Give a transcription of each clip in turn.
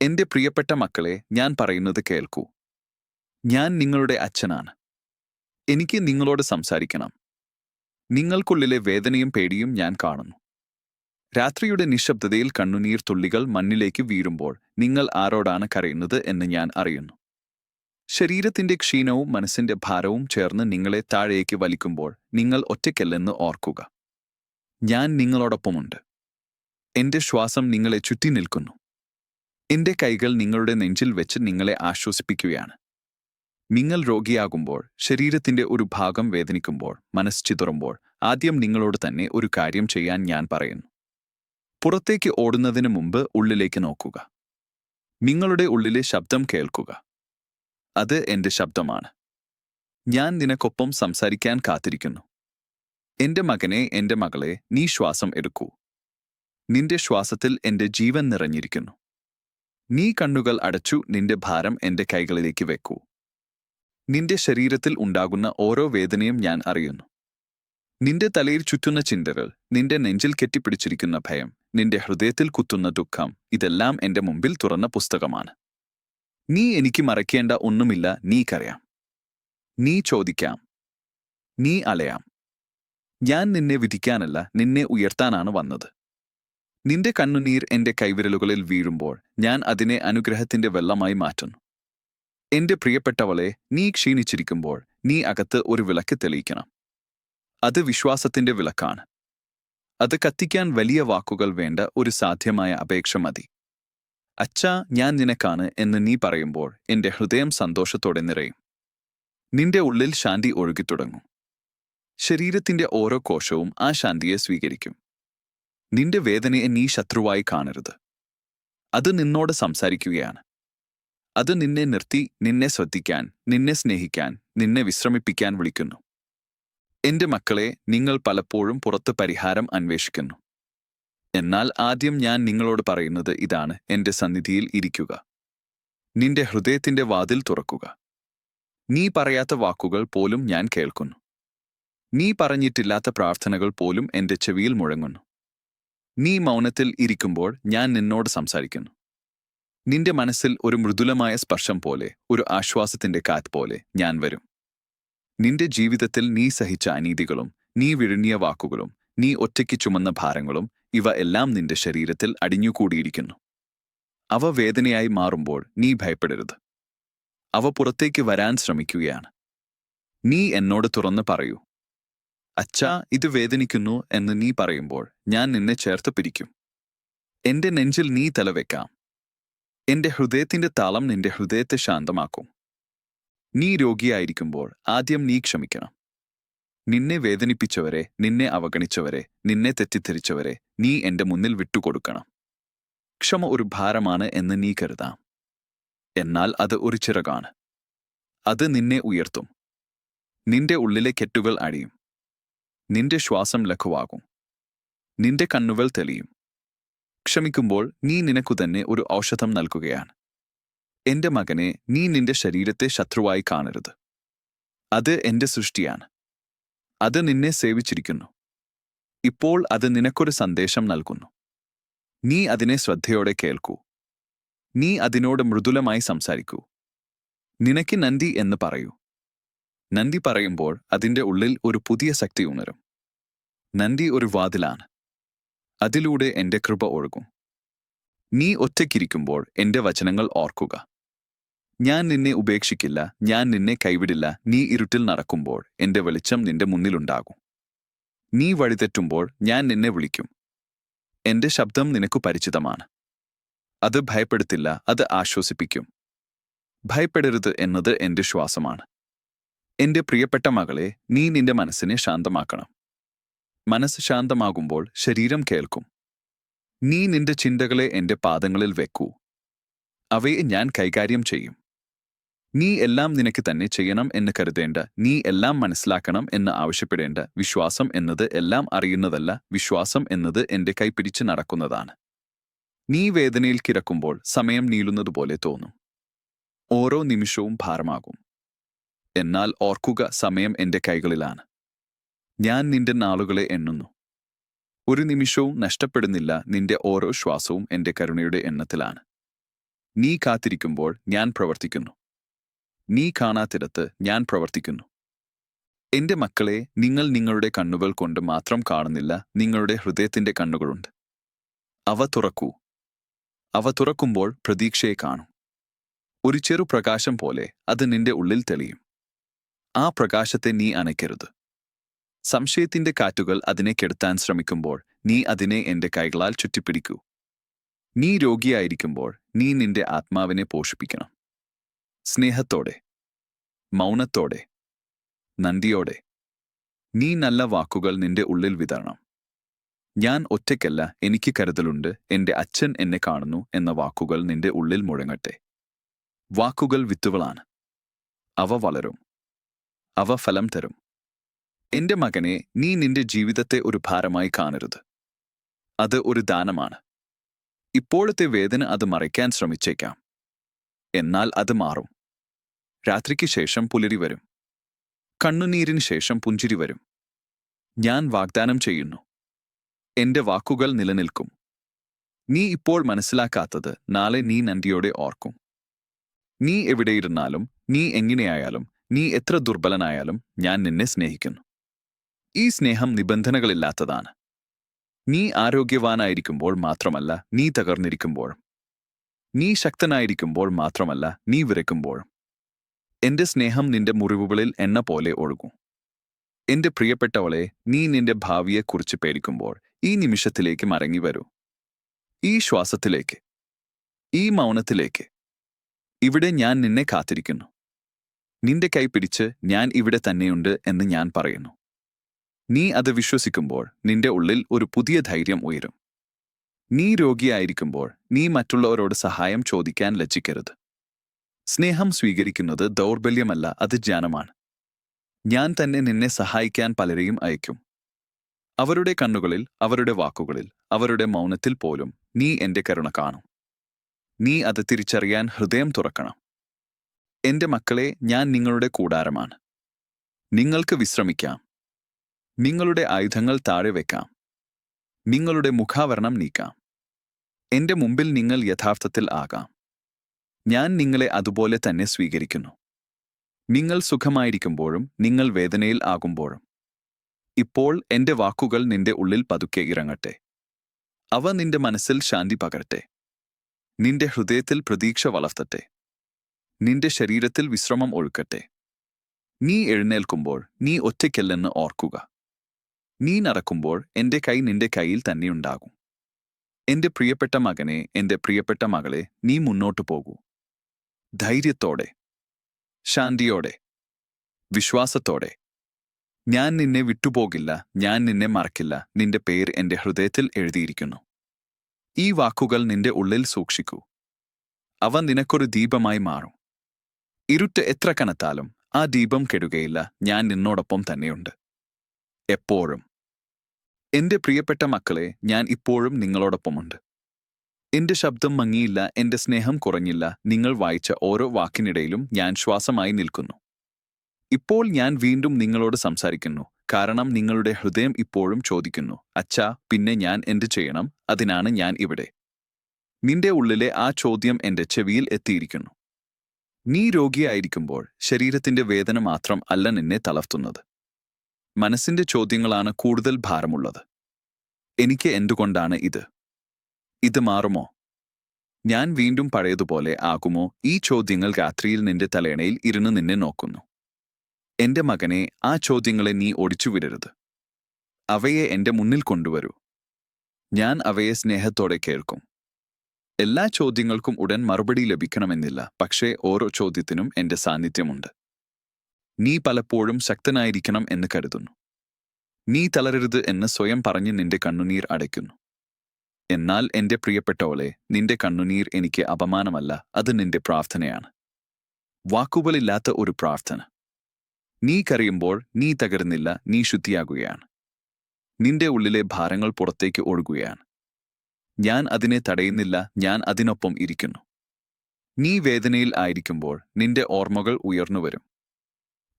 എന്റെ പ്രിയപ്പെട്ട മക്കളെ ഞാൻ പറയുന്നത് കേൾക്കൂ. ഞാൻ നിങ്ങളുടെ അച്ഛനാണ്. എനിക്ക് നിങ്ങളോട് സംസാരിക്കണം. നിങ്ങൾക്കുള്ളിലെ വേദനയും പേടിയും ഞാൻ കാണുന്നു. രാത്രിയുടെ നിശബ്ദതയിൽ കണ്ണുനീർ തുള്ളികൾ മണ്ണിലേക്ക് വീഴുമ്പോൾ നിങ്ങൾ ആരോടാണ് കരയുന്നത് എന്ന് ഞാൻ അറിയുന്നു. ശരീരത്തിന്റെ ക്ഷീണവും മനസ്സിന്റെ ഭാരവും ചേർന്ന് നിങ്ങളെ താഴേക്ക് വലിക്കുമ്പോൾ നിങ്ങൾ ഒറ്റയ്ക്കല്ലെന്ന് ഓർക്കുക. ഞാൻ നിങ്ങളോടൊപ്പമുണ്ട്. എന്റെ ശ്വാസം നിങ്ങളെ ചുറ്റി നിൽക്കുന്നു. എന്റെ കൈകൾ നിങ്ങളുടെ നെഞ്ചിൽ വെച്ച് നിങ്ങളെ ആശ്വസിപ്പിക്കുകയാണ്. നിങ്ങൾ രോഗിയാകുമ്പോൾ ശരീരത്തിന്റെ ഒരു ഭാഗം വേദനിക്കുമ്പോൾ മനസ്സ് ചിതറുമ്പോൾ ആദ്യം നിങ്ങളോട് തന്നെ ഒരു കാര്യം ചെയ്യാൻ ഞാൻ പറയുന്നു. പുറത്തേക്ക് ഓടുന്നതിന് മുമ്പ് ഉള്ളിലേക്ക് നോക്കുക. നിങ്ങളുടെ ഉള്ളിലെ ശബ്ദം കേൾക്കുക. അത് എന്റെ ശബ്ദമാണ്. ഞാൻ നിനക്കൊപ്പം സംസാരിക്കാൻ കാത്തിരിക്കുന്നു. എന്റെ മകനെ എന്റെ മകളെ നീ ശ്വാസം എടുക്കൂ. നിന്റെ ശ്വാസത്തിൽ എന്റെ ജീവൻ നിറഞ്ഞിരിക്കുന്നു. നീ കണ്ണുകൾ അടച്ചു നിന്റെ ഭാരം എന്റെ കൈകളിലേക്ക് വെക്കൂ. നിന്റെ ശരീരത്തിൽ ഉണ്ടാകുന്ന ഓരോ വേദനയും ഞാൻ അറിയുന്നു. നിന്റെ തലയിൽ ചുറ്റുന്ന ചിന്തകൾ നിന്റെ നെഞ്ചിൽ കെട്ടിപ്പിടിച്ചിരിക്കുന്ന ഭയം നിന്റെ ഹൃദയത്തിൽ കുത്തുന്ന ദുഃഖം ഇതെല്ലാം എന്റെ മുമ്പിൽ തുറന്ന പുസ്തകമാണ്. നീ എനിക്ക് മറയ്ക്കേണ്ട ഒന്നുമില്ല നീക്കറിയാം. നീ ചോദിക്കാം. നീ അലയാം. ഞാൻ നിന്നെ വിധിക്കാനല്ല നിന്നെ ഉയർത്താനാണ് വന്നത്. നിന്റെ കണ്ണുനീർ എന്റെ കൈവിരലുകളിൽ വീഴുമ്പോൾ ഞാൻ അതിനെ അനുഗ്രഹത്തിന്റെ വെള്ളമായി മാറ്റുന്നു. എന്റെ പ്രിയപ്പെട്ടവളെ നീ ക്ഷീണിച്ചിരിക്കുമ്പോൾ നീ അകത്ത് ഒരു വിളക്ക് തെളിയിക്കണം. അത് വിശ്വാസത്തിന്റെ വിളക്കാണ്. അത് കത്തിക്കാൻ വലിയ വാക്കുകൾ വേണ്ട ഒരു സാധ്യമായ അപേക്ഷ മതി. അച്ഛാ ഞാൻ നിനക്കാണ് എന്ന് നീ പറയുമ്പോൾ എന്റെ ഹൃദയം സന്തോഷത്തോടെ നിറയും. നിന്റെ ഉള്ളിൽ ശാന്തി ഒഴുകിത്തുടങ്ങും. ശരീരത്തിന്റെ ഓരോ കോശവും ആ ശാന്തിയെ സ്വീകരിക്കും. നിന്റെ വേദനയെ നീ ശത്രുവായി കാണരുത്. അത് നിന്നോട് സംസാരിക്കുകയാണ്. അത് നിന്നെ നിർത്തി നിന്നെ ശ്രദ്ധിക്കാൻ നിന്നെ സ്നേഹിക്കാൻ നിന്നെ വിശ്രമിപ്പിക്കാൻ വിളിക്കുന്നു. എന്റെ മക്കളെ നിങ്ങൾ പലപ്പോഴും പുറത്ത് പരിഹാരം അന്വേഷിക്കുന്നു. എന്നാൽ ആദ്യം ഞാൻ നിങ്ങളോട് പറയുന്നത് ഇതാണ് എന്റെ സന്നിധിയിൽ ഇരിക്കുക. നിന്റെ ഹൃദയത്തിന്റെ വാതിൽ തുറക്കുക. നീ പറയാത്ത വാക്കുകൾ പോലും ഞാൻ കേൾക്കുന്നു. നീ പറഞ്ഞിട്ടില്ലാത്ത പ്രാർത്ഥനകൾ പോലും എന്റെ ചെവിയിൽ മുഴങ്ങുന്നു. നീ മൗനത്തിൽ ഇരിക്കുമ്പോൾ ഞാൻ നിന്നോട് സംസാരിക്കുന്നു. നിന്റെ മനസ്സിൽ ഒരു മൃദുലമായ സ്പർശം പോലെ ഒരു ആശ്വാസത്തിന്റെ കാറ്റ് പോലെ ഞാൻ വരും. നിന്റെ ജീവിതത്തിൽ നീ സഹിച്ച അനീതികളും നീ വിഴുങ്ങിയ വാക്കുകളും നീ ഒറ്റയ്ക്ക് ചുമന്ന ഭാരങ്ങളും ഇവ എല്ലാം നിന്റെ ശരീരത്തിൽ അടിഞ്ഞുകൂടിയിരിക്കുന്നു. അവ വേദനയായി മാറുമ്പോൾ നീ ഭയപ്പെടരുത്. അവ പുറത്തേക്ക് വരാൻ ശ്രമിക്കുകയാണ്. നീ എന്നോട് തുറന്ന് പറയൂ അച്ഛാ ഇത് വേദനിക്കുന്നു എന്ന് നീ പറയുമ്പോൾ ഞാൻ നിന്നെ ചേർത്ത് പിരിക്കും. എന്റെ നെഞ്ചിൽ നീ തലവെക്കാം. എന്റെ ഹൃദയത്തിന്റെ താളം നിന്റെ ഹൃദയത്തെ ശാന്തമാക്കും. നീ രോഗിയായിരിക്കുമ്പോൾ ആദ്യം നീ ക്ഷമിക്കണം. നിന്നെ വേദനിപ്പിച്ചവരെ നിന്നെ അവഗണിച്ചവരെ നിന്നെ തെറ്റിദ്ധരിച്ചവരെ നീ എന്റെ മുന്നിൽ വിട്ടുകൊടുക്കണം. ക്ഷമ ഒരു ഭാരമാണ് എന്ന് നീ കരുതാം. എന്നാൽ അത് ഒരു ചിറകാണ്. അത് നിന്നെ ഉയർത്തും. നിന്റെ ഉള്ളിലെ കെട്ടുകൾ അടിയും നിന്റെ ശ്വാസം ലഘുവാകും. നിന്റെ കണ്ണുകൾ തെളിയും. ക്ഷമിക്കുമ്പോൾ നീ നിനക്കു തന്നെ ഒരു ഔഷധം നൽകുകയാണ്. എന്റെ മകനെ നീ നിന്റെ ശരീരത്തെ ശത്രുവായി കാണരുത്. അത് എന്റെ സൃഷ്ടിയാണ്. അത് നിന്നെ സേവിച്ചിരിക്കുന്നു. ഇപ്പോൾ അത് നിനക്കൊരു സന്ദേശം നൽകുന്നു. നീ അതിനെ ശ്രദ്ധയോടെ കേൾക്കൂ. നീ അതിനോട് മൃദുലമായി സംസാരിക്കൂ. നിനക്ക് നന്ദി എന്ന് പറയൂ. നന്ദി പറയുമ്പോൾ അതിന്റെ ഉള്ളിൽ ഒരു പുതിയ ശക്തി ഉണരും. നന്ദി ഒരു വാതിലാണ്. അതിലൂടെ എന്റെ കൃപ ഒഴുകും. നീ ഒറ്റയ്ക്കിരിക്കുമ്പോൾ എന്റെ വചനങ്ങൾ ഓർക്കുക. ഞാൻ നിന്നെ ഉപേക്ഷിക്കില്ല ഞാൻ നിന്നെ കൈവിടില്ല നീ ഇരുട്ടിൽ നടക്കുമ്പോൾ എന്റെ വെളിച്ചം നിന്റെ മുന്നിലുണ്ടാകും. നീ വഴിതെറ്റുമ്പോൾ ഞാൻ നിന്നെ വിളിക്കും. എന്റെ ശബ്ദം നിനക്ക് പരിചിതമാണ്. അത് ഭയപ്പെടുത്തില്ല അത് ആശ്വസിപ്പിക്കും. ഭയപ്പെടരുത് എന്നത് എന്റെ ശ്വാസമാണ്. എന്റെ പ്രിയപ്പെട്ട മകളെ നീ നിന്റെ മനസ്സിനെ ശാന്തമാക്കണം. മനസ്സ് ശാന്തമാകുമ്പോൾ ശരീരം കേൾക്കും. നീ നിന്റെ ചിന്തകളെ എന്റെ പാദങ്ങളിൽ വെക്കൂ. അവയെ ഞാൻ കൈകാര്യം ചെയ്യും. നീ എല്ലാം നിനക്ക് തന്നെ ചെയ്യണം എന്ന് കരുതേണ്ട നീ എല്ലാം മനസ്സിലാക്കണം എന്ന് ആവശ്യപ്പെടേണ്ട വിശ്വാസം എന്നത് എല്ലാം അറിയുന്നതല്ല വിശ്വാസം എന്നത് എന്റെ കൈപിടിച്ച് നടക്കുന്നതാണ്. നീ വേദനയിൽ കിടക്കുമ്പോൾ സമയം നീളുന്നതുപോലെ തോന്നും. ഓരോ നിമിഷവും ഭാരമാകും. എന്നാൽ ഓർക്കുക സമയം എന്റെ കൈകളിലാണ്. ഞാൻ നിന്റെ നാളുകളെ എണ്ണുന്നു. ഒരു നിമിഷവും നഷ്ടപ്പെടുന്നില്ല നിന്റെ ഓരോ ശ്വാസവും എന്റെ കരുണയുടെ എണ്ണത്തിലാണ്. നീ കാത്തിരിക്കുമ്പോൾ ഞാൻ പ്രവർത്തിക്കുന്നു. നീ കാണാത്തിടത്ത് ഞാൻ പ്രവർത്തിക്കുന്നു. എന്റെ മക്കളെ നിങ്ങൾ നിങ്ങളുടെ കണ്ണുകൾ കൊണ്ട് മാത്രം കാണുന്നില്ല നിങ്ങളുടെ ഹൃദയത്തിന്റെ കണ്ണുകളുണ്ട്. അവ തുറക്കൂ. അവ തുറക്കുമ്പോൾ പ്രതീക്ഷയെ കാണും. ഒരു ചെറു പ്രകാശം പോലെ അത് നിന്റെ ഉള്ളിൽ തെളിയും. ആ പ്രകാശത്തെ നീ അണയ്ക്കരുത്. സംശയത്തിന്റെ കാറ്റുകൾ അതിനെ കെടുത്താൻ ശ്രമിക്കുമ്പോൾ നീ അതിനെ എന്റെ കൈകളാൽ ചുറ്റിപ്പിടിക്കൂ. നീ രോഗിയായിരിക്കുമ്പോൾ നീ നിന്റെ ആത്മാവിനെ പോഷിപ്പിക്കണം. സ്നേഹത്തോടെ മൗനത്തോടെ നന്ദിയോടെ നീ നല്ല വാക്കുകൾ നിന്റെ ഉള്ളിൽ വിതരണം. ഞാൻ ഒറ്റയ്ക്കല്ല എനിക്ക് കരുതലുണ്ട് എന്റെ അച്ഛൻ എന്നെ കാണുന്നു എന്ന വാക്കുകൾ നിന്റെ ഉള്ളിൽ മുഴങ്ങട്ടെ. വാക്കുകൾ വിത്തുകളാണ് അവ വളരും. അവ ഫലം തരും. എന്റെ മകനെ നീ നിന്റെ ജീവിതത്തെ ഒരു ഭാരമായി കാണരുത്. അത് ഒരു ദാനമാണ്. ഇപ്പോഴത്തെ വേദന അത് മറയ്ക്കാൻ ശ്രമിച്ചേക്കാം. എന്നാൽ അത് മാറും. രാത്രിക്ക് ശേഷം പുലരി വരും. കണ്ണുനീരിന് ശേഷം പുഞ്ചിരി വരും. ഞാൻ വാഗ്ദാനം ചെയ്യുന്നു. എന്റെ വാക്കുകൾ നിലനിൽക്കും. നീ ഇപ്പോൾ മനസ്സിലാക്കാത്തത് നാളെ നീ നന്ദിയോടെ ഓർക്കും. നീ എവിടെയിരുന്നാലും നീ എങ്ങനെയായാലും നീ എത്ര ദുർബലനായാലും ഞാൻ നിന്നെ സ്നേഹിക്കുന്നു. ഈ സ്നേഹം നിബന്ധനകളില്ലാത്തതാണ്. നീ ആരോഗ്യവാനായിരിക്കുമ്പോൾ മാത്രമല്ല നീ തകർന്നിരിക്കുമ്പോഴും. നീ ശക്തനായിരിക്കുമ്പോൾ മാത്രമല്ല നീ വിറയ്ക്കുമ്പോഴും. എന്റെ സ്നേഹം നിന്റെ മുറിവുകളിൽ എണ്ണ പോലെ ഒഴുകും. എന്റെ പ്രിയപ്പെട്ടവളെ നീ നിന്റെ ഭാവിയെക്കുറിച്ച് പേടിക്കുമ്പോൾ ഈ നിമിഷത്തിലേക്ക് മടങ്ങി വരൂ ഈ ശ്വാസത്തിലേക്ക്. ഈ മൗനത്തിലേക്ക്. ഇവിടെ ഞാൻ നിന്നെ കാത്തിരിക്കുന്നു. നിന്റെ കൈ പിടിച്ച് ഞാൻ ഇവിടെ തന്നെയുണ്ട് എന്ന് ഞാൻ പറയുന്നു. നീ അത് വിശ്വസിക്കുമ്പോൾ നിന്റെ ഉള്ളിൽ ഒരു പുതിയ ധൈര്യം ഉയരും. നീ രോഗിയായിരിക്കുമ്പോൾ നീ മറ്റുള്ളവരോട് സഹായം ചോദിക്കാൻ ലജ്ജിക്കരുത്. സ്നേഹം സ്വീകരിക്കുന്നത് ദൗർബല്യമല്ല അത് ജ്ഞാനമാണ്. ഞാൻ തന്നെ നിന്നെ സഹായിക്കാൻ പലരെയും അയക്കും. അവരുടെ കണ്ണുകളിൽ അവരുടെ വാക്കുകളിൽ അവരുടെ മൗനത്തിൽ പോലും നീ എന്റെ കരുണ കാണും. നീ അത് തിരിച്ചറിയാൻ ഹൃദയം തുറക്കണം. എന്റെ മക്കളെ ഞാൻ നിങ്ങളുടെ കൂടാരമാണ്. നിങ്ങൾക്ക് വിശ്രമിക്കാം. നിങ്ങളുടെ ആയുധങ്ങൾ താഴെ വെക്കാം. നിങ്ങളുടെ മുഖാവരണം നീക്കാം. എന്റെ മുമ്പിൽ നിങ്ങൾ യഥാർത്ഥത്തിൽ ആകാം. ഞാൻ നിങ്ങളെ അതുപോലെ തന്നെ സ്വീകരിക്കുന്നു. നിങ്ങൾ സുഖമായിരിക്കുമ്പോഴും നിങ്ങൾ വേദനയിൽ ആകുമ്പോഴും. ഇപ്പോൾ എന്റെ വാക്കുകൾ നിന്റെ ഉള്ളിൽ പതുക്കെ ഇറങ്ങട്ടെ. അവ നിന്റെ മനസ്സിൽ ശാന്തി പകരട്ടെ. നിന്റെ ഹൃദയത്തിൽ പ്രതീക്ഷ വളർത്തട്ടെ. നിന്റെ ശരീരത്തിൽ വിശ്രമം ഒഴുക്കട്ടെ. നീ എഴുന്നേൽക്കുമ്പോൾ നീ ഒറ്റയ്ക്കല്ലെന്ന് ഓർക്കുക. നീ നടക്കുമ്പോൾ എന്റെ കൈ നിന്റെ കയ്യിൽ തന്നെയുണ്ടാകും എന്റെ പ്രിയപ്പെട്ട മകനെ എന്റെ പ്രിയപ്പെട്ട മകളെ നീ മുന്നോട്ടു പോകൂ. ധൈര്യത്തോടെ ശാന്തിയോടെ വിശ്വാസത്തോടെ. ഞാൻ നിന്നെ വിട്ടുപോകില്ല ഞാൻ നിന്നെ മറക്കില്ല നിന്റെ പേര് എന്റെ ഹൃദയത്തിൽ എഴുതിയിരിക്കുന്നു. ഈ വാക്കുകൾ നിന്റെ ഉള്ളിൽ സൂക്ഷിക്കൂ. അവ നിനക്കൊരു ദീപമായി മാറും. ഇരുട്ട് എത്ര കനത്താലും ആ ദീപം കെടുകയില്ല. ഞാൻ നിന്നോടൊപ്പം തന്നെയുണ്ട്. എപ്പോഴും. എന്റെ പ്രിയപ്പെട്ട മക്കളെ ഞാൻ ഇപ്പോഴും നിങ്ങളോടൊപ്പമുണ്ട്. എന്റെ ശബ്ദം മങ്ങിയില്ല എന്റെ സ്നേഹം കുറഞ്ഞില്ല. നിങ്ങൾ വായിച്ച ഓരോ വാക്കിനിടയിലും ഞാൻ ശ്വാസമായി നിൽക്കുന്നു. ഇപ്പോൾ ഞാൻ വീണ്ടും നിങ്ങളോട് സംസാരിക്കുന്നു. കാരണം നിങ്ങളുടെ ഹൃദയം ഇപ്പോഴും ചോദിക്കുന്നു അച്ഛാ പിന്നെ ഞാൻ എന്ത് ചെയ്യണം? അതിനാണ് ഞാൻ ഇവിടെ. നിന്റെ ഉള്ളിലെ ആ ചോദ്യം എന്റെ ചെവിയിൽ എത്തിയിരിക്കുന്നു. നീ രോഗിയായിരിക്കുമ്പോൾ ശരീരത്തിന്റെ വേദന മാത്രം അല്ല നിന്നെ തളർത്തുന്നത്. മനസ്സിന്റെ ചോദ്യങ്ങളാണ് കൂടുതൽ ഭാരമുള്ളത്. എനിക്ക് എന്തുകൊണ്ടാണ് ഇത്? ഇത് മാറുമോ? ഞാൻ വീണ്ടും പഴയതുപോലെ ആകുമോ? ഈ ചോദ്യങ്ങൾ രാത്രിയിൽ നിന്റെ തലേണയിൽ ഇരുന്ന് നിന്നെ നോക്കുന്നു. എന്റെ മകനെ ആ ചോദ്യങ്ങളെ നീ ഒടിച്ചുവിടരുത്. അവയെ എന്റെ മുന്നിൽ കൊണ്ടുവരൂ. ഞാൻ അവയെ സ്നേഹത്തോടെ കേൾക്കും. എല്ലാ ചോദ്യങ്ങൾക്കും ഉടൻ മറുപടി ലഭിക്കണമെന്നില്ല. പക്ഷേ ഓരോ ചോദ്യത്തിനും എന്റെ സാന്നിധ്യമുണ്ട്. നീ പലപ്പോഴും ശക്തനായിരിക്കണം എന്ന് കരുതുന്നു. നീ തളരരുത് എന്ന് സ്വയം പറഞ്ഞ് നിന്റെ കണ്ണുനീർ അടയ്ക്കുന്നു. എന്നാൽ എന്റെ പ്രിയപ്പെട്ടവളെ നിന്റെ കണ്ണുനീർ എനിക്ക് അപമാനമല്ല അത് നിന്റെ പ്രാർത്ഥനയാണ്. വാക്കുകളില്ലാത്ത ഒരു പ്രാർത്ഥന. നീ കരയുമ്പോൾ നീ തകരുന്നില്ല നീ ശുദ്ധിയാകുകയാണ്. നിന്റെ ഉള്ളിലെ ഭാരങ്ങൾ പുറത്തേക്ക് ഒഴുകുകയാണ്. ഞാൻ അതിനെ തടയുന്നില്ല ഞാൻ അതിനൊപ്പം ഇരിക്കുന്നു. നീ വേദനയിൽ ആയിരിക്കുമ്പോൾ നിന്റെ ഓർമ്മകൾ ഉയർന്നുവരും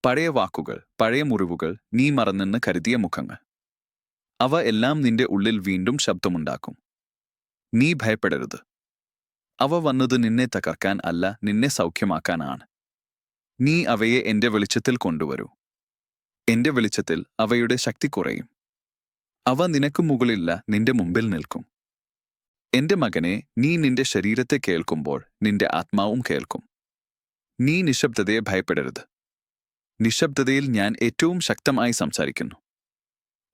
പഴയ വാക്കുകൾ പഴയ മുറിവുകൾ നീ മറന്നെന്ന് കരുതിയ മുഖങ്ങൾ. അവ എല്ലാം നിന്റെ ഉള്ളിൽ വീണ്ടും ശബ്ദമുണ്ടാക്കും. നീ ഭയപ്പെടരുത്. അവ വന്നത് നിന്നെ തകർക്കാൻ അല്ല നിന്നെ സൗഖ്യമാക്കാനാണ്. നീ അവയെ എന്റെ വെളിച്ചത്തിൽ കൊണ്ടുവരൂ. എന്റെ വെളിച്ചത്തിൽ അവയുടെ ശക്തി കുറയും. അവ നിനക്ക് മുകളില്ല നിന്റെ മുമ്പിൽ നിൽക്കും. എന്റെ മകനെ നീ നിന്റെ ശരീരത്തെ കേൾക്കുമ്പോൾ നിന്റെ ആത്മാവും കേൾക്കും. നീ നിശബ്ദതയെ ഭയപ്പെടരുത്. നിശബ്ദതയിൽ ഞാൻ ഏറ്റവും ശക്തമായി സംസാരിക്കുന്നു.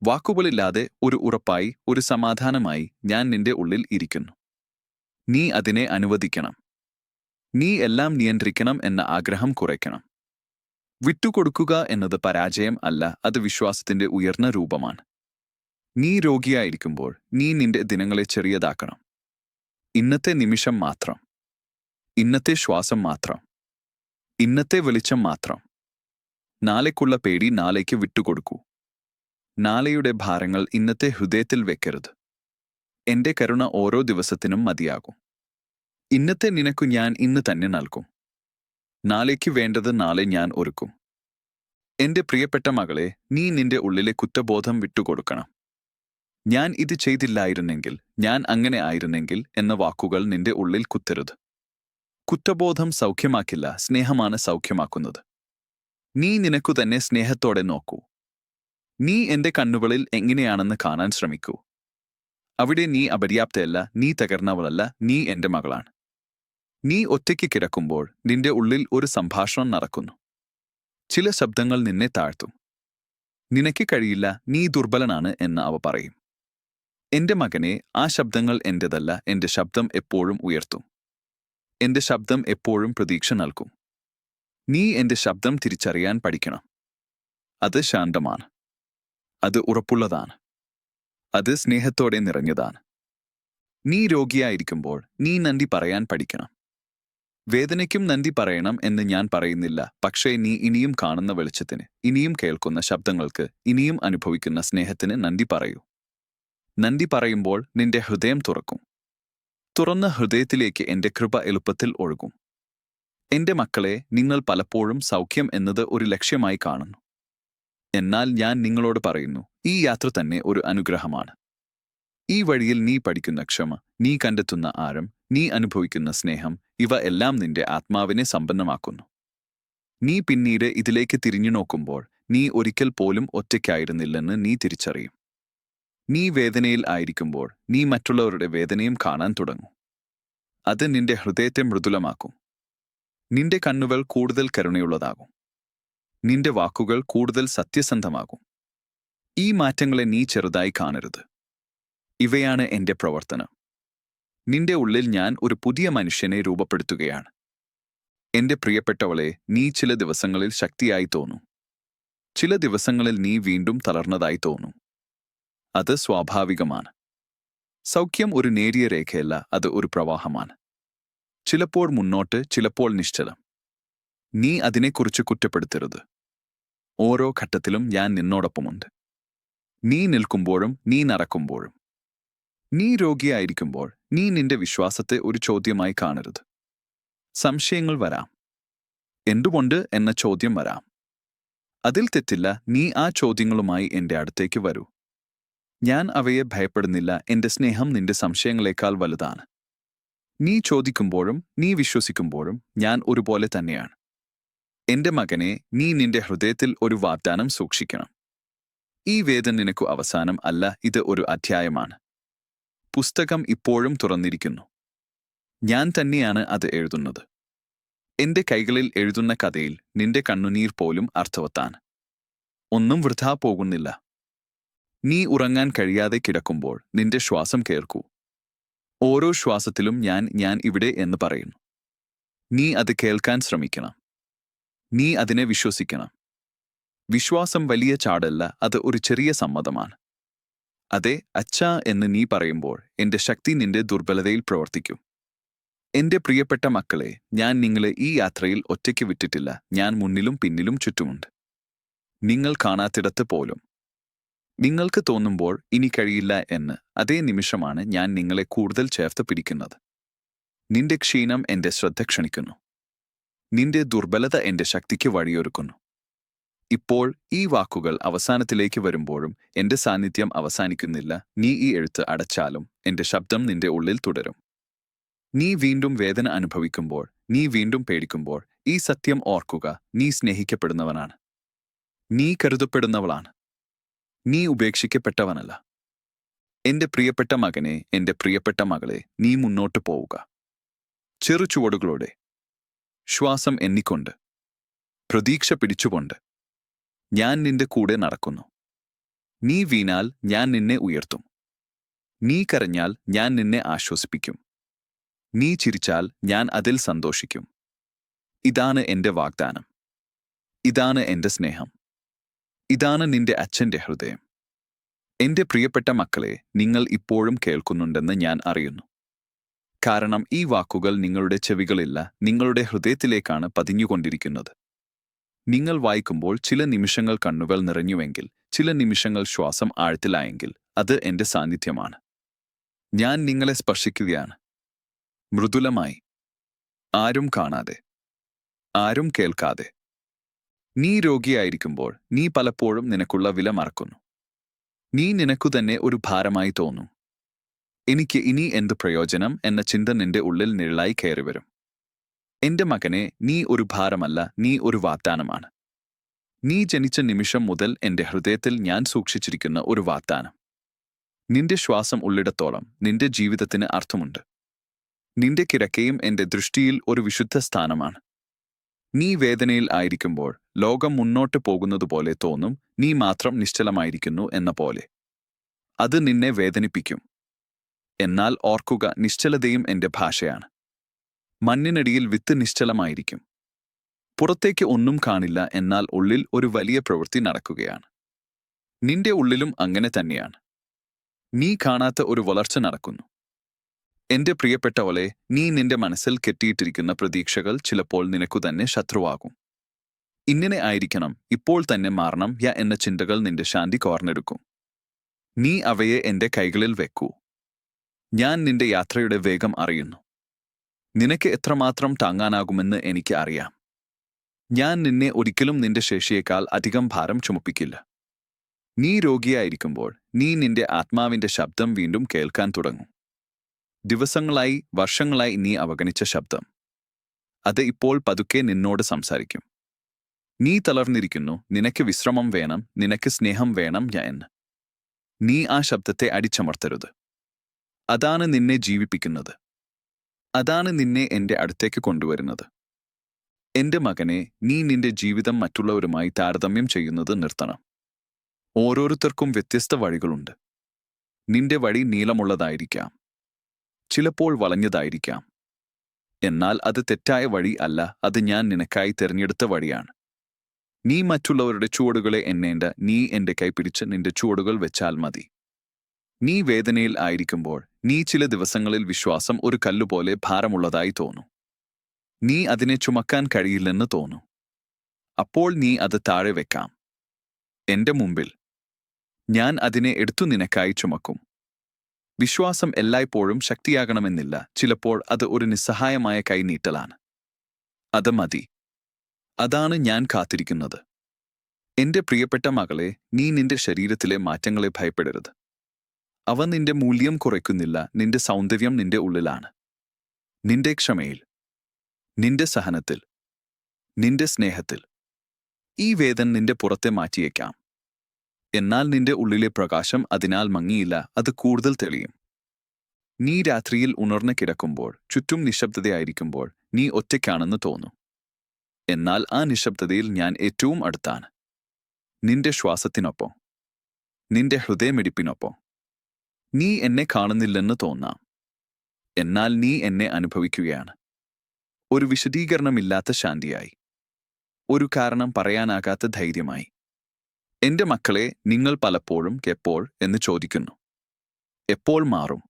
വാക്കുകളില്ലാതെ ഒരു ഉറപ്പായി ഒരു സമാധാനമായി ഞാൻ നിന്റെ ഉള്ളിൽ ഇരിക്കുന്നു. നീ അതിനെ അനുവദിക്കണം. നീ എല്ലാം നിയന്ത്രിക്കണം എന്ന ആഗ്രഹം കുറയ്ക്കണം. വിട്ടുകൊടുക്കുക എന്നത് പരാജയം അല്ല അത് വിശ്വാസത്തിന്റെ ഉയർന്ന രൂപമാണ്. നീ രോഗിയായിരിക്കുമ്പോൾ നീ നിന്റെ ദിനങ്ങളെ ചെറിയതാക്കണം. ഇന്നത്തെ നിമിഷം മാത്രം. ഇന്നത്തെ ശ്വാസം മാത്രം. ഇന്നത്തെ വെളിച്ചം മാത്രം. നാളേക്കുള്ള പേടി നാളേക്ക് വിട്ടുകൊടുക്കൂ. നാളെയുടെ ഭാരങ്ങൾ ഇന്നത്തെ ഹൃദയത്തിൽ വെക്കരുത്. എന്റെ കരുണ ഓരോ ദിവസത്തിനും മതിയാകും. ഇന്നത്തെ നിനക്കു ഞാൻ ഇന്ന് തന്നെ നൽകും. നാളേക്ക് വേണ്ടത് നാളെ ഞാൻ ഒരുക്കും. എന്റെ പ്രിയപ്പെട്ട മകളെ നീ നിന്റെ ഉള്ളിലെ കുറ്റബോധം വിട്ടുകൊടുക്കണം. ഞാൻ ഇത് ചെയ്തില്ലായിരുന്നെങ്കിൽ ഞാൻ അങ്ങനെ ആയിരുന്നെങ്കിൽ എന്ന വാക്കുകൾ നിന്റെ ഉള്ളിൽ കുത്തരുത്. കുറ്റബോധം സൗഖ്യമാക്കില്ല സ്നേഹമാണ് സൗഖ്യമാക്കുന്നത്. നീ നിനക്കു തന്നെ സ്നേഹത്തോടെ നോക്കൂ. നീ എന്റെ കണ്ണുകളിൽ എങ്ങനെയാണെന്ന് കാണാൻ ശ്രമിക്കൂ. അവിടെ നീ അപര്യാപ്തയല്ല നീ തകർന്നവളല്ല നീ എന്റെ മകളാണ്. നീ ഒറ്റയ്ക്ക് കിടക്കുമ്പോൾ നിന്റെ ഉള്ളിൽ ഒരു സംഭാഷണം നടക്കുന്നു. ചില ശബ്ദങ്ങൾ നിന്നെ താഴ്ത്തും. നിനക്ക് കഴിയില്ല നീ ദുർബലനാണ് എന്ന് അവ പറയും. എന്റെ മകനെ ആ ശബ്ദങ്ങൾ എന്റേതല്ല എന്റെ ശബ്ദം എപ്പോഴും ഉയർത്തും. എന്റെ ശബ്ദം എപ്പോഴും പ്രതീക്ഷ നൽകും. നീ എന്റെ ശബ്ദം തിരിച്ചറിയാൻ പഠിക്കണം. അത് ശാന്തമാണ്. അത് ഉറപ്പുള്ളതാണ്. അത് സ്നേഹത്തോടെ നിറഞ്ഞതാണ്. നീ രോഗിയായിരിക്കുമ്പോൾ നീ നന്ദി പറയാൻ പഠിക്കണം. വേദനയ്ക്കും നന്ദി പറയണം എന്ന് ഞാൻ പറയുന്നില്ല പക്ഷേ നീ ഇനിയും കാണുന്ന വെളിച്ചത്തിന് ഇനിയും കേൾക്കുന്ന ശബ്ദങ്ങൾക്ക് ഇനിയും അനുഭവിക്കുന്ന സ്നേഹത്തിന് നന്ദി പറയൂ. നന്ദി പറയുമ്പോൾ നിന്റെ ഹൃദയം തുറക്കും. തുറന്ന ഹൃദയത്തിലേക്ക് എന്റെ കൃപ എളുപ്പത്തിൽ ഒഴുകും. എന്റെ മക്കളെ നിങ്ങൾ പലപ്പോഴും സൗഖ്യം എന്നത് ഒരു ലക്ഷ്യമായി കാണുന്നു. എന്നാൽ ഞാൻ നിങ്ങളോട് പറയുന്നു ഈ യാത്ര തന്നെ ഒരു അനുഗ്രഹമാണ്. ഈ വഴിയിൽ നീ പഠിക്കുന്ന ക്ഷമ നീ കണ്ടെത്തുന്ന ആരം നീ അനുഭവിക്കുന്ന സ്നേഹം ഇവ എല്ലാം നിന്റെ ആത്മാവിനെ സമ്പന്നമാക്കുന്നു. നീ പിന്നീട് ഇതിലേക്ക് തിരിഞ്ഞു നോക്കുമ്പോൾ നീ ഒരിക്കൽ പോലും ഒറ്റയ്ക്കായിരുന്നില്ലെന്ന് നീ തിരിച്ചറിയും. നീ വേദനയിൽ ആയിരിക്കുമ്പോൾ നീ മറ്റുള്ളവരുടെ വേദനയും കാണാൻ തുടങ്ങും. അത് നിന്റെ ഹൃദയത്തെ മൃദുലമാക്കും. നിന്റെ കണ്ണുകൾ കൂടുതൽ കരുണയുള്ളതാകും. നിന്റെ വാക്കുകൾ കൂടുതൽ സത്യസന്ധമാകും. ഈ മാറ്റങ്ങളെ നീ ചെറുതായി കാണരുത്. ഇവയാണ് എന്റെ പ്രവർത്തനം. നിന്റെ ഉള്ളിൽ ഞാൻ ഒരു പുതിയ മനുഷ്യനെ രൂപപ്പെടുത്തുകയാണ്. എന്റെ പ്രിയപ്പെട്ടവളെ നീ ചില ദിവസങ്ങളിൽ ശക്തിയായി തോന്നും. ചില ദിവസങ്ങളിൽ നീ വീണ്ടും തളർന്നതായി തോന്നും. അത് സ്വാഭാവികമാണ്. സൗഖ്യം ഒരു നേരിയ രേഖയല്ല അത് ഒരു പ്രവാഹമാണ്. ചിലപ്പോൾ മുന്നോട്ട് ചിലപ്പോൾ നിശ്ചലം. നീ അതിനെക്കുറിച്ച് കുറ്റപ്പെടുത്തരുത്. ഓരോ ഘട്ടത്തിലും ഞാൻ നിന്നോടൊപ്പമുണ്ട്. നീ നിൽക്കുമ്പോഴും നീ നടക്കുമ്പോഴും. നീ രോഗിയായിരിക്കുമ്പോൾ നീ നിന്റെ വിശ്വാസത്തെ ഒരു ചോദ്യമായി കാണരുത്. സംശയങ്ങൾ വരാം. എന്തുകൊണ്ട് എന്ന ചോദ്യം വരാം. അതിൽ തെറ്റില്ല നീ ആ ചോദ്യങ്ങളുമായി എന്റെ അടുത്തേക്ക് വരൂ. ഞാൻ അവയെ ഭയപ്പെടുന്നില്ല. എന്റെ സ്നേഹം നിന്റെ സംശയങ്ങളെക്കാൾ വലുതാണ്. നീ ചോദിക്കുമ്പോഴും നീ വിശ്വസിക്കുമ്പോഴും ഞാൻ ഒരുപോലെ തന്നെയാണ്. എന്റെ മകനെ നീ നിന്റെ ഹൃദയത്തിൽ ഒരു വാഗ്ദാനം സൂക്ഷിക്കണം. ഈ വേദം നിനക്കു അവസാനം അല്ല ഇത് ഒരു അധ്യായമാണ്. പുസ്തകം ഇപ്പോഴും തുറന്നിരിക്കുന്നു. ഞാൻ തന്നെയാണ് അത് എഴുതുന്നത്. എന്റെ കൈകളിൽ എഴുതുന്ന കഥയിൽ നിന്റെ കണ്ണുനീർ പോലും അർത്ഥവത്താണ്. ഒന്നും വൃഥാ പോകുന്നില്ല നീ ഉറങ്ങാൻ കഴിയാതെ കിടക്കുമ്പോൾ നിന്റെ ശ്വാസം കേൾക്കൂ. ഓരോ ശ്വാസത്തിലും ഞാൻ ഞാൻ ഇവിടെ എന്ന് പറയുന്നു. നീ അത് കേൾക്കാൻ ശ്രമിക്കണം. നീ അതിനെ വിശ്വസിക്കണം. വിശ്വാസം വലിയ ചാടല്ല അത് ഒരു ചെറിയ സമ്മതമാണ്. അതെ അച്ഛാ എന്ന് നീ പറയുമ്പോൾ എന്റെ ശക്തി നിന്റെ ദുർബലതയിൽ പ്രവർത്തിക്കും. എന്റെ പ്രിയപ്പെട്ട മക്കളെ ഞാൻ നിങ്ങളെ ഈ യാത്രയിൽ ഒറ്റയ്ക്ക് വിട്ടിട്ടില്ല ഞാൻ മുന്നിലും പിന്നിലും ചുറ്റുമുണ്ട്. നിങ്ങൾ കാണാത്തിടത്ത് പോലും നിങ്ങൾക്ക് തോന്നുമ്പോൾ ഇനി കഴിയില്ല എന്ന് അതേ നിമിഷമാണ് ഞാൻ നിങ്ങളെ കൂടുതൽ ചേർത്ത് പിടിക്കുന്നത്. നിന്റെ ക്ഷീണം എന്റെ ശ്രദ്ധ ക്ഷണിക്കുന്നു. നിന്റെ ദുർബലത എന്റെ ശക്തിക്ക് വഴിയൊരുക്കുന്നു. ഇപ്പോൾ ഈ വാക്കുകൾ അവസാനത്തിലേക്ക് വരുമ്പോഴും എന്റെ സാന്നിധ്യം അവസാനിക്കുന്നില്ല. നീ ഈ എഴുത്ത് അടച്ചാലും എന്റെ ശബ്ദം നിന്റെ ഉള്ളിൽ തുടരും. നീ വീണ്ടും വേദന അനുഭവിക്കുമ്പോൾ നീ വീണ്ടും പേടിക്കുമ്പോൾ ഈ സത്യം ഓർക്കുക നീ സ്നേഹിക്കപ്പെടുന്നവനാണ്. നീ കരുതപ്പെടുന്നവളാണ്. നീ ഉപേക്ഷിക്കപ്പെട്ടവനല്ല. എന്റെ പ്രിയപ്പെട്ട മകനെ എന്റെ പ്രിയപ്പെട്ട മകളെ നീ മുന്നോട്ട് പോവുക. ചെറു ചുവടുകളോടെ. ശ്വാസം എണ്ണിക്കൊണ്ട്. പ്രതീക്ഷ പിടിച്ചുകൊണ്ട്. ഞാൻ നിന്റെ കൂടെ നടക്കുന്നു. നീ വീണാൽ ഞാൻ നിന്നെ ഉയർത്തും. നീ കരഞ്ഞാൽ ഞാൻ നിന്നെ ആശ്വസിപ്പിക്കും. നീ ചിരിച്ചാൽ ഞാൻ അതിൽ സന്തോഷിക്കും. ഇതാണ് എന്റെ വാഗ്ദാനം. ഇതാണ് എന്റെ സ്നേഹം. ഇതാണ് നിന്റെ അച്ഛന്റെ ഹൃദയം. എന്റെ പ്രിയപ്പെട്ട മക്കളെ നിങ്ങൾ ഇപ്പോഴും കേൾക്കുന്നുണ്ടെന്ന് ഞാൻ അറിയുന്നു. കാരണം ഈ വാക്കുകൾ നിങ്ങളുടെ ചെവികളില്ല നിങ്ങളുടെ ഹൃദയത്തിലേക്കാണ് പതിഞ്ഞുകൊണ്ടിരിക്കുന്നത്. നിങ്ങൾ വായിക്കുമ്പോൾ ചില നിമിഷങ്ങൾ കണ്ണുകൾ നിറഞ്ഞുവെങ്കിൽ ചില നിമിഷങ്ങൾ ശ്വാസം ആഴത്തിലായെങ്കിൽ അത് എന്റെ സാന്നിധ്യമാണ്. ഞാൻ നിങ്ങളെ സ്പർശിക്കുകയാണ്. മൃദുലമായി. ആരും കാണാതെ. ആരും കേൾക്കാതെ. നീ രോഗിയായിരിക്കുമ്പോൾ നീ പലപ്പോഴും നിനക്കുള്ള വില മറക്കുന്നു. നീ നിനക്കു തന്നെ ഒരു ഭാരമായി തോന്നും. എനിക്ക് ഇനി എന്ത് പ്രയോജനം എന്ന ചിന്ത നിന്റെ ഉള്ളിൽ നിഴലായി കയറി വരും എന്റെ മകനെ നീ ഒരു ഭാരമല്ല നീ ഒരു വാഗ്ദാനമാണ്. നീ ജനിച്ച നിമിഷം മുതൽ എന്റെ ഹൃദയത്തിൽ ഞാൻ സൂക്ഷിച്ചിരിക്കുന്ന ഒരു വാഗ്ദാനം. നിന്റെ ശ്വാസം ഉള്ളിടത്തോളം നിന്റെ ജീവിതത്തിന് അർത്ഥമുണ്ട്. നിന്റെ കിടക്കയും എന്റെ ദൃഷ്ടിയിൽ ഒരു വിശുദ്ധ സ്ഥാനമാണ്. നീ വേദനയിൽ ആയിരിക്കുമ്പോൾ ലോകം മുന്നോട്ട് പോകുന്നതുപോലെ തോന്നും നീ മാത്രം നിശ്ചലമായിരിക്കുന്നു എന്ന പോലെ. അത് നിന്നെ വേദനിപ്പിക്കും. എന്നാൽ ഓർക്കുക നിശ്ചലതയും എന്റെ ഭാഷയാണ്. മണ്ണിനടിയിൽ വിത്ത് നിശ്ചലമായിരിക്കും. പുറത്തേക്ക് ഒന്നും കാണില്ല എന്നാൽ ഉള്ളിൽ ഒരു വലിയ പ്രവൃത്തി നടക്കുകയാണ്. നിന്റെ ഉള്ളിലും അങ്ങനെ തന്നെയാണ്. നീ കാണാത്ത ഒരു വളർച്ച നടക്കുന്നു. എന്റെ പ്രിയപ്പെട്ടവളെ നീ നിന്റെ മനസ്സിൽ കെട്ടിയിട്ടിരിക്കുന്ന പ്രതീക്ഷകൾ ചിലപ്പോൾ നിനക്കു തന്നെ ശത്രുവാകും. ഇങ്ങനെ ആയിരിക്കണം ഇപ്പോൾ തന്നെ മാറണം യ എന്ന ചിന്തകൾ നിന്റെ ശാന്തി കോർന്നെടുക്കും. നീ അവയെ എന്റെ കൈകളിൽ വെക്കൂ. ഞാൻ നിന്റെ യാത്രയുടെ വേഗം അറിയുന്നു. നിനക്ക് എത്രമാത്രം താങ്ങാനാകുമെന്ന് എനിക്ക് അറിയാം. ഞാൻ നിന്നെ ഒരിക്കലും നിന്റെ ശേഷിയേക്കാൾ അധികം ഭാരം ചുമപ്പിക്കില്ല. നീ രോഗിയായിരിക്കുമ്പോൾ നീ നിന്റെ ആത്മാവിന്റെ ശബ്ദം വീണ്ടും കേൾക്കാൻ തുടങ്ങും. ദിവസങ്ങളായി വർഷങ്ങളായി നീ അവഗണിച്ച ശബ്ദം. അത് ഇപ്പോൾ പതുക്കെ നിന്നോട് സംസാരിക്കും. നീ തളർന്നിരിക്കുന്നു നിനക്ക് വിശ്രമം വേണം നിനക്ക് സ്നേഹം വേണം ഞാൻ. നീ ആ ശബ്ദത്തെ അടിച്ചമർത്തരുത്. അതാണ് നിന്നെ ജീവിപ്പിക്കുന്നത്. അതാണ് നിന്നെ എന്റെ അടുത്തേക്ക് കൊണ്ടുവരുന്നത്. എന്റെ മകനെ നീ നിന്റെ ജീവിതം മറ്റുള്ളവരുമായി താരതമ്യം ചെയ്യുന്നത് നിർത്തണം. ഓരോരുത്തർക്കും വ്യത്യസ്ത വഴികളുണ്ട്. നിന്റെ വഴി നീളമുള്ളതായിരിക്കാം. ചിലപ്പോൾ വളഞ്ഞതായിരിക്കാം. എന്നാൽ അത് തെറ്റായ വഴി അല്ല അത് ഞാൻ നിനക്കായി തിരഞ്ഞെടുത്ത വഴിയാണ്. നീ മറ്റുള്ളവരുടെ ചുവടുകളെ എണ്ണേണ്ട നീ എന്റെ കൈ പിടിച്ച് നിന്റെ ചുവടുകൾ വെച്ചാൽ മതി. നീ വേദനയിൽ ആയിരിക്കുമ്പോൾ നീ ചില ദിവസങ്ങളിൽ വിശ്വാസം ഒരു കല്ലുപോലെ ഭാരമുള്ളതായി തോന്നും. നീ അതിനെ ചുമക്കാൻ കഴിയില്ലെന്ന് തോന്നും. അപ്പോൾ നീ അത് താഴെ വെക്കാം. എന്റെ മുമ്പിൽ ഞാൻ അതിനെ എടുത്തു നിനക്കായി ചുമക്കും. വിശ്വാസം എല്ലായ്പ്പോഴും ശക്തിയാകണമെന്നില്ല. ചിലപ്പോൾ അത് ഒരു നിസ്സഹായമായ കൈനീട്ടലാണ്. അത് മതി. അതാണ് ഞാൻ കാത്തിരിക്കുന്നത്. എന്റെ പ്രിയപ്പെട്ട മകളെ നീ നിന്റെ ശരീരത്തിലെ മാറ്റങ്ങളെ ഭയപ്പെടരുത്. അവ നിന്റെ മൂല്യം കുറയ്ക്കുന്നില്ല നിന്റെ സൗന്ദര്യം നിന്റെ ഉള്ളിലാണ്. നിന്റെ ക്ഷമയിൽ നിന്റെ സഹനത്തിൽ നിന്റെ സ്നേഹത്തിൽ. ഈ വേദൻ നിന്റെ പുറത്തെ മാറ്റിയേക്കാം. എന്നാൽ നിന്റെ ഉള്ളിലെ പ്രകാശം അതിനാൽ മങ്ങിയില്ല അത് കൂടുതൽ തെളിയും. നീ രാത്രിയിൽ ഉണർന്ന് കിടക്കുമ്പോൾ ചുറ്റും നിശബ്ദതയായിരിക്കുമ്പോൾ നീ ഒറ്റയ്ക്കാണെന്ന് തോന്നും. എന്നാൽ ആ നിശബ്ദതയിൽ ഞാൻ ഏറ്റവും അടുത്താണ്. നിന്റെ ശ്വാസത്തിനൊപ്പം നിന്റെ ഹൃദയമിടിപ്പിനൊപ്പം. നീ എന്നെ കാണുന്നില്ലെന്ന് തോന്നാം. എന്നാൽ നീ എന്നെ അനുഭവിക്കുകയാണ്. ഒരു വിശദീകരണമില്ലാത്ത ശാന്തിയായി. ഒരു കാരണം പറയാനാകാത്ത ധൈര്യമായി. എന്റെ മക്കളെ നിങ്ങൾ പലപ്പോഴും എപ്പോൾ എന്ന് ചോദിക്കുന്നു. എപ്പോൾ മാറും?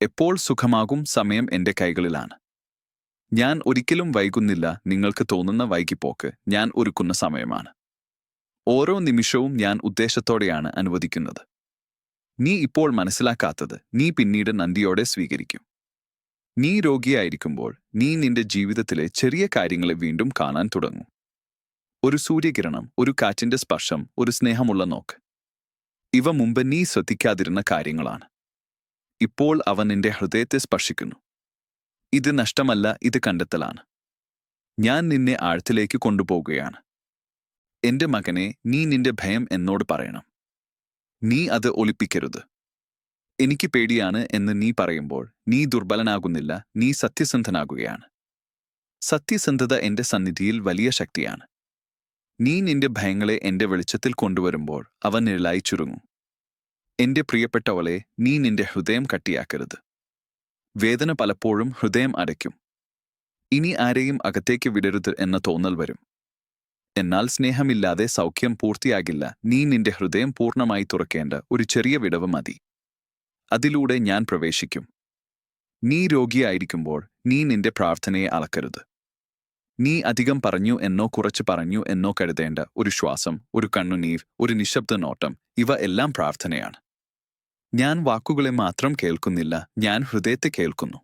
എപ്പോൾ സുഖമാകും സമയം എന്റെ കൈകളിലാണ്. ഞാൻ ഒരിക്കലും വൈകുന്നില്ല നിങ്ങൾക്ക് തോന്നുന്ന വൈകിപ്പോക്ക് ഞാൻ ഒരുക്കുന്ന സമയമാണ്. ഓരോ നിമിഷവും ഞാൻ ഉദ്ദേശത്തോടെയാണ് അനുവദിക്കുന്നത്. നീ ഇപ്പോൾ മനസ്സിലാക്കാത്തത് നീ പിന്നീട് നന്ദിയോടെ സ്വീകരിക്കും. നീ രോഗിയായിരിക്കുമ്പോൾ നീ നിന്റെ ജീവിതത്തിലെ ചെറിയ കാര്യങ്ങളെ വീണ്ടും കാണാൻ തുടങ്ങും. ഒരു സൂര്യകിരണം ഒരു കാറ്റിന്റെ സ്പർശം ഒരു സ്നേഹമുള്ള നോക്ക്. ഇവ മുമ്പ് നീ ശ്രദ്ധിക്കാതിരുന്ന കാര്യങ്ങളാണ്. ഇപ്പോൾ അവൻ നിന്റെ ഹൃദയത്തെ സ്പർശിക്കുന്നു. ഇത് നഷ്ടമല്ല ഇത് കണ്ടെത്തലാണ്. ഞാൻ നിന്നെ ആഴത്തിലേക്ക് കൊണ്ടുപോകുകയാണ്. എന്റെ മകനെ നീ നിന്റെ ഭയം എന്നോട് പറയണം. നീ അത് ഒളിപ്പിക്കരുത്. എനിക്ക് പേടിയാണ് എന്ന് നീ പറയുമ്പോൾ നീ ദുർബലനാകുന്നില്ല നീ സത്യസന്ധനാകുകയാണ്. സത്യസന്ധത എന്റെ സന്നിധിയിൽ വലിയ ശക്തിയാണ്. നീ നിന്റെ ഭയങ്ങളെ എന്റെ വെളിച്ചത്തിൽ കൊണ്ടുവരുമ്പോൾ അവ നിഴലായി ചുരുങ്ങും. എന്റെ പ്രിയപ്പെട്ടവളെ നീ നിന്റെ ഹൃദയം കട്ടിയാക്കരുത്. വേദന പലപ്പോഴും ഹൃദയം അടയ്ക്കും. ഇനി ആരെയും അകത്തേക്ക് വിടരുത് എന്ന തോന്നൽ വരും. എന്നാൽ സ്നേഹമില്ലാതെ സൗഖ്യം പൂർത്തിയാകില്ല നീ നിന്റെ ഹൃദയം പൂർണമായി തുറക്കേണ്ട ഒരു ചെറിയ വിടവ് മതി. അതിലൂടെ ഞാൻ പ്രവേശിക്കും. നീ രോഗിയായിരിക്കുമ്പോൾ നീ നിന്റെ പ്രാർത്ഥനയെ അളക്കരുത്. നീ അധികം പറഞ്ഞു എന്നോ കുറച്ച് പറഞ്ഞു എന്നോ കരുതേണ്ട. ഒരു ശ്വാസം ഒരു കണ്ണുനീർ ഒരു നിശബ്ദ നോട്ടം ഇവ എല്ലാം പ്രാർത്ഥനയാണ്. ഞാൻ വാക്കുകളെ മാത്രം കേൾക്കുന്നില്ല ഞാൻ ഹൃദയത്തെ കേൾക്കുന്നു.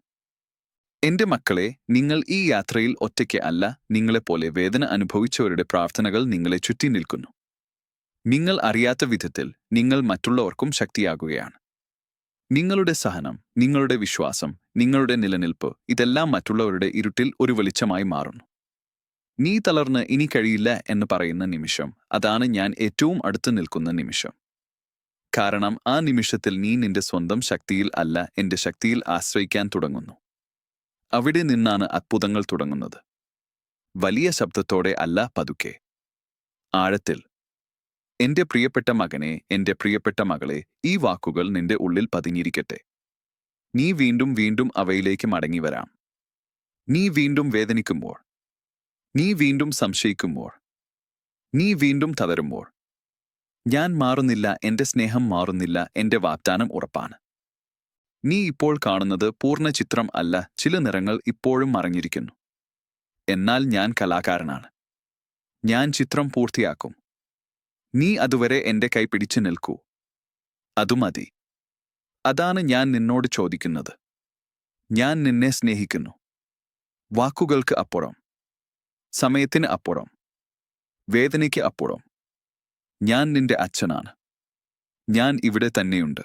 എന്റെ മക്കളെ നിങ്ങൾ ഈ യാത്രയിൽ ഒറ്റയ്ക്ക് അല്ല നിങ്ങളെപ്പോലെ വേദന അനുഭവിച്ചവരുടെ പ്രാർത്ഥനകൾ നിങ്ങളെ ചുറ്റി നിൽക്കുന്നു. നിങ്ങൾ അറിയാത്ത വിധത്തിൽ നിങ്ങൾ മറ്റുള്ളവർക്കും ശക്തിയാകുകയാണ്. നിങ്ങളുടെ സഹനം നിങ്ങളുടെ വിശ്വാസം നിങ്ങളുടെ നിലനിൽപ്പ് ഇതെല്ലാം മറ്റുള്ളവരുടെ ഇരുട്ടിൽ ഒരു വെളിച്ചമായി മാറുന്നു. നീ തളർന്ന് ഇനി കഴിയില്ല എന്ന് പറയുന്ന നിമിഷം. അതാണ് ഞാൻ ഏറ്റവും അടുത്ത് നിൽക്കുന്ന നിമിഷം. കാരണം ആ നിമിഷത്തിൽ നീ നിന്റെ സ്വന്തം ശക്തിയിൽ അല്ല എന്റെ ശക്തിയിൽ ആശ്രയിക്കാൻ തുടങ്ങുന്നു. അവിടെ നിന്നാണ് അത്ഭുതങ്ങൾ തുടങ്ങുന്നത്. വലിയ ശബ്ദത്തോടെ അല്ല പതുക്കെ. ആഴത്തിൽ. എന്റെ പ്രിയപ്പെട്ട മകനെ എന്റെ പ്രിയപ്പെട്ട മകളെ ഈ വാക്കുകൾ നിന്റെ ഉള്ളിൽ പതിഞ്ഞിരിക്കട്ടെ. നീ വീണ്ടും വീണ്ടും അവയിലേക്ക് മടങ്ങി വരാം നീ വീണ്ടും വേദനിക്കുമ്പോൾ നീ വീണ്ടും സംശയിക്കുമ്പോൾ നീ വീണ്ടും തളരുമ്പോൾ ഞാൻ മാറുന്നില്ല എന്റെ സ്നേഹം മാറുന്നില്ല എന്റെ വാഗ്ദാനം ഉറപ്പാണ്. നീ ഇപ്പോൾ കാണുന്നത് പൂർണ ചിത്രം അല്ല ചില നിറങ്ങൾ ഇപ്പോഴും മറഞ്ഞിരിക്കുന്നു. എന്നാൽ ഞാൻ കലാകാരനാണ്. ഞാൻ ചിത്രം പൂർത്തിയാക്കും. നീ അതുവരെ എന്റെ കൈ പിടിച്ചു നിൽക്കൂ. അതുമതി അതാണ് ഞാൻ നിന്നോട് ചോദിക്കുന്നത്. ഞാൻ നിന്നെ സ്നേഹിക്കുന്നു. വാക്കുകൾക്ക് അപ്പുറം. സമയത്തിന് അപ്പുറം. വേദനയ്ക്ക് അപ്പുറം. ഞാൻ നിന്റെ അച്ഛനാണ്. ഞാൻ ഇവിടെ തന്നെയുണ്ട്.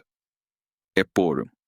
എപ്പോഴും.